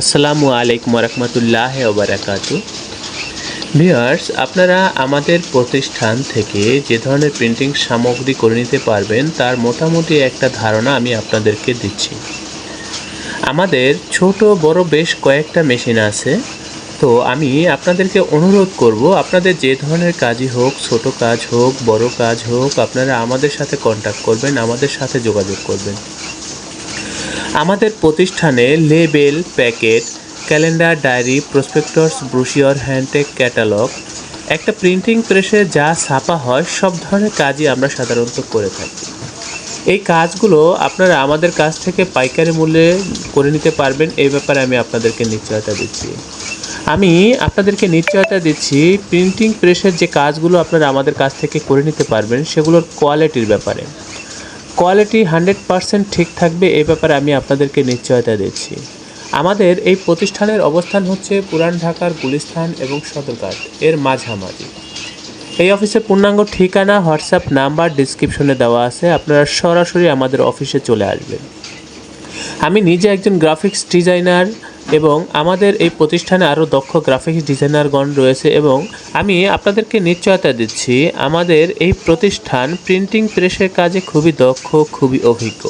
আসসালামু আলাইকুম রহমতুল্লাহ ওবরাকাতু। ভিউয়ার্স আপনারা আমাদের প্রতিষ্ঠান থেকে যে ধরনের প্রিন্টিং সামগ্রী করে নিতে পারবেন, তার মোটামুটি একটা ধারণা আমি আপনাদেরকে দিচ্ছি। আমাদের ছোট, বড় বেশ কয়েকটা মেশিন আছে। তো আমি আপনাদেরকে অনুরোধ করব, আপনাদের যে ধরনের কাজই হোক, ছোট কাজ হোক, বড় কাজ হোক, আপনারা আমাদের সাথে কন্ট্যাক্ট করবেন, আমাদের সাথে যোগাযোগ করবেন। আমাদের প্রতিষ্ঠানে label, packet, calendar diary prospectus brochure, hand tag, catalogue, একটা প্রিন্টিং প্রেসে যা ছাপা হয়, সব ধরনের কাজই আমরা সাধারণত করে থাকি। এই কাজগুলো আপনারা আমাদের কাছ থেকে পাইকারি মূল্যে করে নিতে পারবেন, এই ব্যাপারে আমি আপনাদেরকে নিশ্চয়তা দিচ্ছি। আমি আপনাদেরকে নিশ্চয়তা দিচ্ছি, প্রিন্টিং প্রেসের যে কাজগুলো আপনারা আমাদের কাছ থেকে করে নিতে পারবেন, সেগুলোর কোয়ালিটির ব্যাপারে। কোয়ালিটি হান্ড্রেড পারসেন্ট ঠিক থাকবে এই ব্যাপারে আমি আপনাদেরকে নিশ্চয়তা দিচ্ছি। আমাদের এই প্রতিষ্ঠানের অবস্থান হচ্ছে পুরান ঢাকার গুলিস্থান এবং সদরঘাট, এর মাঝামাঝি। এই অফিসের পূর্ণাঙ্গ ঠিকানা, হোয়াটসঅ্যাপ নাম্বার ডিসক্রিপশনে দেওয়া আছে, আপনারা সরাসরি আমাদের অফিসে চলে আসবেন। আমি নিজে একজন গ্রাফিক্স ডিজাইনার এবং আমাদের এই প্রতিষ্ঠানে আরও দক্ষ গ্রাফিক্স ডিজাইনারগণ রয়েছে এবং আমি আপনাদেরকে নিশ্চয়তা দিচ্ছি, আমাদের এই প্রতিষ্ঠান প্রিন্টিং প্রেসের কাজে খুবই দক্ষ, খুবই অভিজ্ঞ।